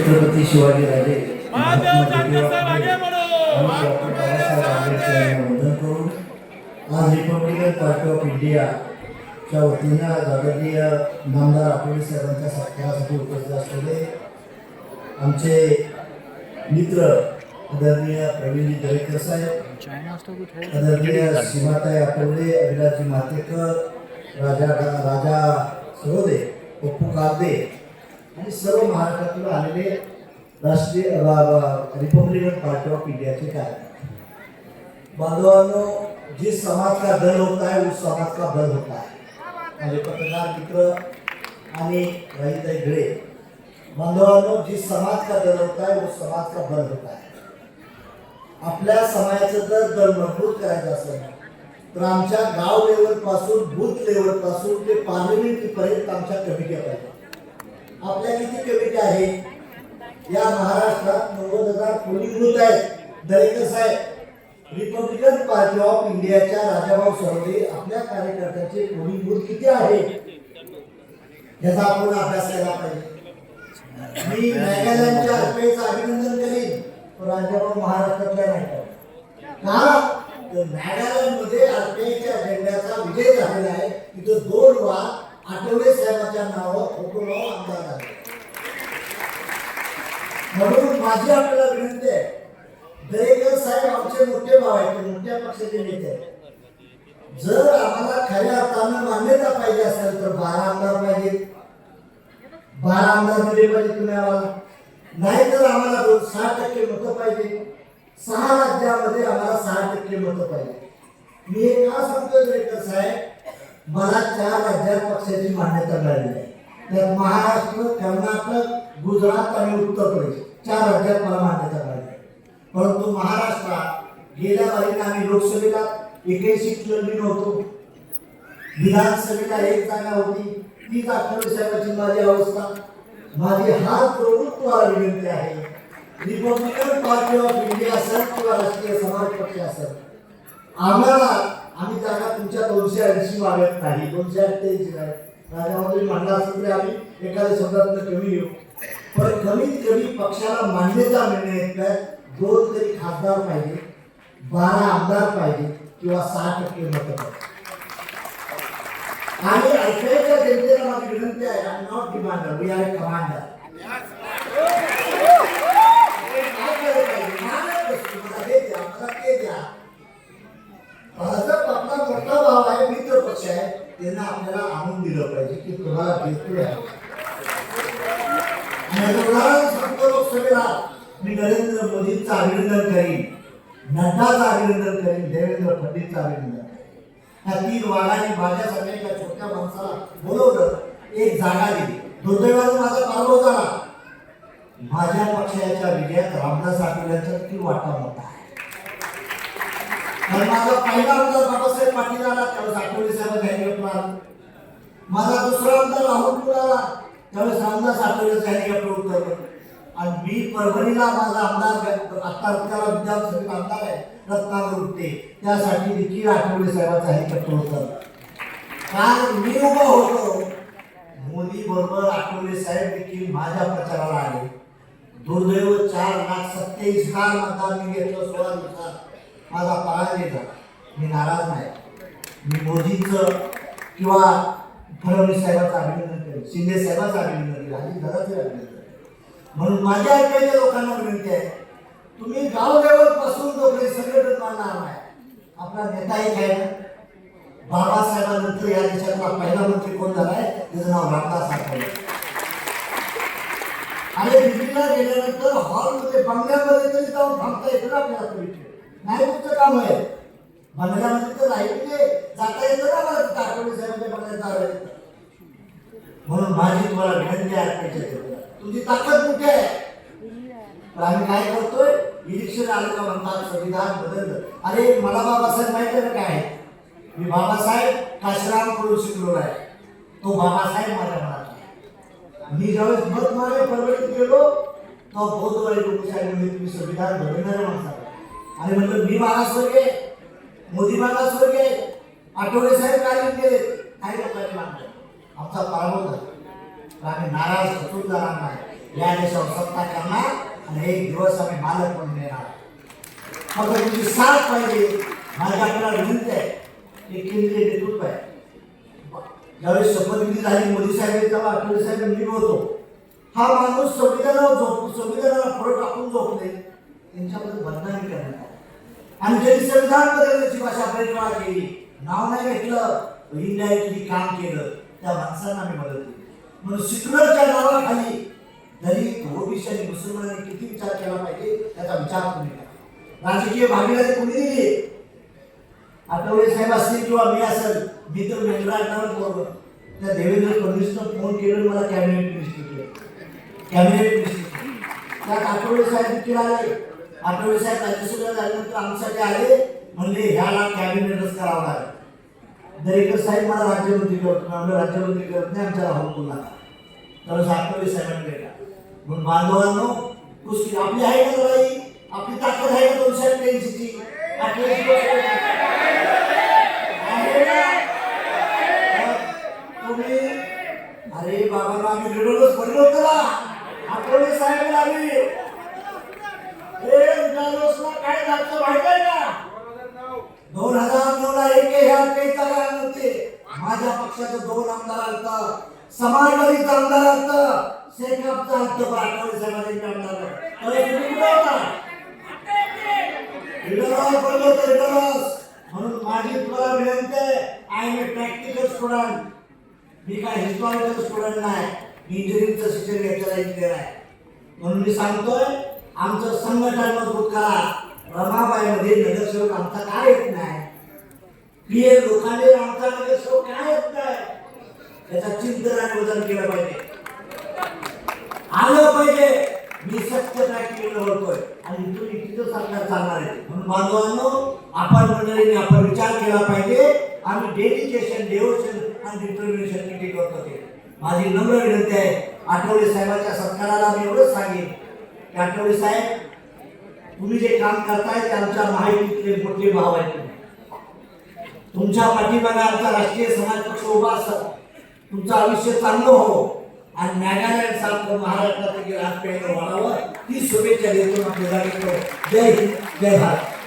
छत्रपती वंदन करून आज रिपब्लिकन पार्टी ऑफ इंडियाच्या वतीनं आज आदरणीय नामदार आठवले साहेबांच्या सत्कारासाठी उपस्थित असलेले आमचे मित्र आदरणीय प्रवीणजी दरेकर साहेब आदरणीय सीमाताई आठवले अभिलाषजी मातेकर राजा राजा सरोदे पप्पू कागदे आणि सर्व महाराष्ट्रातून आलेले राष्ट्रीय रिपब्लिकन पार्टी ऑफ इंडियाचे कार्यकर्ते. बांधवांनो जिस समाज का दल होता है उस समाज का होता है माझे पत्रकार मित्र आणि राहिताई घडे बांधवांनो जिस समाज का दल होता है उस समाज का बल होता है आपल्या समाजाचं जर दल मजबूत करायचं असेल तर आमच्या गाव लेवलपासून बूथ लेवलपासून ते पार्लमेंट पर्यंत आमच्या कमिट्या पाहिजे. आपल्या किती कमिटी आहे. या महाराष्ट्रात नव्वद हजार पोलिंग आहेत? Darekar saheb. Republican Party of इंडियाच्या राजाभाऊ सरोदे आपल्या कार्यकर्त्यांचे पोलिंग किती आहे? याचा आपण अभ्यास केला पाहिजे. मी नागालँडच्या अल्पेचं अभिनंदन करीन पण राजाभाऊ महाराष्ट्रातल्या नाही का तर नागालँडमध्ये अल्पेच्या झेंड्याचा विजय झालेला आहे. तिथं दोन वार आठवले साहेबाच्या नावावर फोटो आमदार झाले म्हणून माझी आपल्याला विनंती आहे दरेकर साहेब आमचे मोठे भाव आहेत मोठ्या पक्षाचे नेते आहेत. जर आम्हाला खऱ्या अर्थानं मान्यता पाहिजे असेल तर बारा आमदार पाहिजे बारा आमदार दिले पाहिजे तुम्ही आम्हाला. नाही तर आम्हाला दोन सहा टक्के मतं पाहिजे. सहा राज्यामध्ये आम्हाला सहा टक्के मतं पाहिजे. मी हे का सांगतोय दरेकर साहेब? मला चार राज्यात पक्षाची मान्यता मिळाली आहे त्यात महाराष्ट्र कर्नाटक गुजरात आणि उत्तर प्रदेश चार राज्यात मला मान्यता मिळाली आहे. परंतु महाराष्ट्रात गेल्या बारीने आम्ही लोकसभेला एकही सीट होतो नव्हतो. विधानसभेला एक जागा होती. तीच आठवले माझी अवस्था. माझी हात जोडून तुम्हाला विनंती आहे. रिपब्लिकन पार्टी ऑफ इंडिया असेल किंवा राष्ट्रीय समाज पक्ष असेल. आम्हाला दोनशे ऐंशी मागत नाही. दोनशे अठ्ठ्याऐंशी नाही. राजामध्ये म्हणला असेल तरी आम्ही एखाद्या शब्दात कमी येऊ पण कमीत कमी पक्षाला मान्यता मिळणे दोन तरी खासदार पाहिजे बारा आमदार पाहिजे किंवा सहा टक्के मतं पाहिजे आणि अल्पेच्या जनतेला माझी विनंती आहे I not demander we are commander पक्ष आहे त्यांना आपल्याला आणून दिलं पाहिजे की तुम्हाला देतोय उदाहरण सांगतो लोकसभेला मी नरेंद्र मोदींचा अभिनंदन करीन नड्डाचं अभिनंदन करीन देवेंद्र फडणवीसचं अभिनंदन करीन. ह्या तीन वाघांनी माझ्यासारख्या एका छोट्या माणसाला बोलवलं एक जागा दिली. दुर्दैवाने माझा पराभव झाला. माझ्या पक्षाच्या विजयात रामदास आठवड्यांचा किती वाटा मोठा आहे. कारण माझा पहिला आमदार बाबासाहेब पाटील आला त्यावेळेस आठवले साहेब हेलिकॉप्टर माझा दुसरा आमदार राहुल कुल आला त्यावेळेस रामदास आठवलेचं हेलिकॉप्टर उतरलं आणि मी परभणीला माझा आमदार आता त्याला विधानसभेत आमदार आहे रत्नागर उठते त्यासाठी देखील आठवले साहेबाचा हेलिकॉप्टर उतरलं कारण मी उभा होतो मोदी बरोबर आठवले साहेब देखील माझ्या प्रचाराला आले. दुर्दैव चार लाख सत्तेचाळीस हजार मतदान मी घेतलं सोळा दिवसात. माझा पराजय झाला मी नाराज नाही. मी मोदींचं किंवा फडणवीस साहेबांचं अभिनंदन केलं शिंदे साहेबांचं अभिनंदन केलं आणि घराचं अभिनंदन करेन. म्हणून माझ्या ऐकायच्या लोकांना विनंती आहे तुम्ही गाव लेवलपासून जो संघटन मानणार नाही. आपला नेता एक आहे ना? बाबासाहेबांनंतर या देशातला पहिला मंत्री कोण झालाय त्याचं नाव रामदास आठवले. आणि दिल्लीला गेल्यानंतर हॉलमध्ये बंगल्यामध्ये तरी जाऊन थांबता येतं ना आपल्याला. नाही तुमचं काम आहे. बंगल्यामध्ये तर राहिले जाता येतं ना मला तिथं आठवले साहेबांच्या जावं म्हणून माझी तुम्हाला विनंती आहे तुझी तुमची ताकद कुठे आहे. तर आम्ही काय करतोय? इलेक्शन आलं का म्हणतात संविधान बदललं. अरे मला बाबासाहेब माहिती आहे ना काय? मी बाबासाहेब काशराम करून शिकलो आहे. तो बाबासाहेब माझ्या मनात मी ज्यावेळेस मत मागे परभणीत गेलो तो बौद्धवाडी लोकशाही म्हणजे तुम्ही संविधान बदलणाऱ्या म्हणतात आणि म्हणलं मी मागासवर्गीय मोदी मागासवर्गीय आठवडे साहेब काय गेले काही लोकांनी मानलं आमचा पराभव झाला आम्ही नाराज खचून जाणार नाही. या देशावर सत्ता करणार आणि एक दिवस आम्ही मालक म्हणून येणार. फक्त तुमची साथ पाहिजे. माझ्या विनंती आहे. हे केंद्रीय नेतृत्व आहे. ज्यावेळेस शपथविधी झाली मोदी साहेब तेव्हा आठवले साहेब मी होतो हा माणूस संविधानावर झोप संविधानाला पुढे टाकून झोपले. त्यांच्याबद्दल बदनामी करण्यात आली. आणि त्यांनी संविधान बदलण्याची भाषा बरेच केली नाव नाही घेतलं इनडायरेक्टली काम केलं. त्या माणसांना मी मदत केली. म्हणून सिक्युलरच्या नावाखाली दलित ओबीसी आणि मुसलमानांनी किती विचार केला पाहिजे त्याचा विचार तुम्ही करा राजकीय भागीदारी कोणी दिली? आठवडे साहेब असतील किंवा मी असेल मी तर वेंकटराजनावर बरोबर त्या देवेंद्र फडणवीसनं फोन केलं मला कॅबिनेट मिनिस्टर केलं. Cabinet minister. त्यात आठवडे साहेब केला आले साहेब राज्यसभेला झाल्यानंतर आमच्याकडे आले म्हणले ह्याला कॅबिनेटच करावं लागेल. दरेकर साहेब मला राज्यमंत्री करत नाही राज्यमंत्री करत नाही आमच्याला हुकूम नका तर आठवले साहेबांनी केला म्हणून बांधवांनो कुस्ती आपली आहे का लढाई? आपली ताकद आहे का दोनशे अठ्ठ्याऐंशीची अठ्ठ्याऐंशी आहे. तुम्ही अरे बाबा आम्ही लढवलंच पडलो होतो आठवले साहेब आम्ही ए उदालोसला काय झालं माहीत आहे का दोन हजार नऊ ला एक ह्या काही तयार नव्हते माझ्या पक्षाचे दोन आमदार आलत. समाजवादीचं आमदार आलत. शेकापचं आलत पण आठवले आमदार अरे तुम्ही कुठे होता. लिडरॉस पडलो होतो लिडरॉस म्हणून माझी तुम्हाला विनंती आहे I M A practical student मी काय हिस्टॉरिकल स्टुडंट नाही. मी इंजिनिअरिंगचं शिक्षण घेतलेला इंजिनियर आहे. म्हणून मी सांगतोय आमचं संघटन मजबूत करा. रमाबाईमध्ये नगरसेवक आमचा काय येत नाही. पीए लोकांनी आमचा सो काय येत नाही त्याचा चिंतन आणि वजन केलं पाहिजे. आलं पाहिजे. मी सत्य नाही केलं होतोय. आणि इथून इतकं सरकार चालणार आहे. म्हणून बांधवांनो आपण मंडळीने आपण विचार केला पाहिजे. आम्ही डेडिकेशन डेवोशन आणि डिटर्मिनेशन किती करतो ते. माझी नम्र विनंती आहे आठवले साहेबांच्या सत्काराला मी एवढंच सांगेन. की आठवले साहेब तुम्ही जे काम करताय ते आमच्या माहितीतले मोठे भाव आहेत. तुम्ही. तुमच्या पाठीमागे आमचा राष्ट्रीय समाज पक्ष उभा असत तुमचं आयुष्य चांगलं हो. आणि नागालँड सारखं महाराष्ट्रात राजकारणी वाढावं. ती शुभेच्छा देतो आपल्या जय हिंद जय भारत.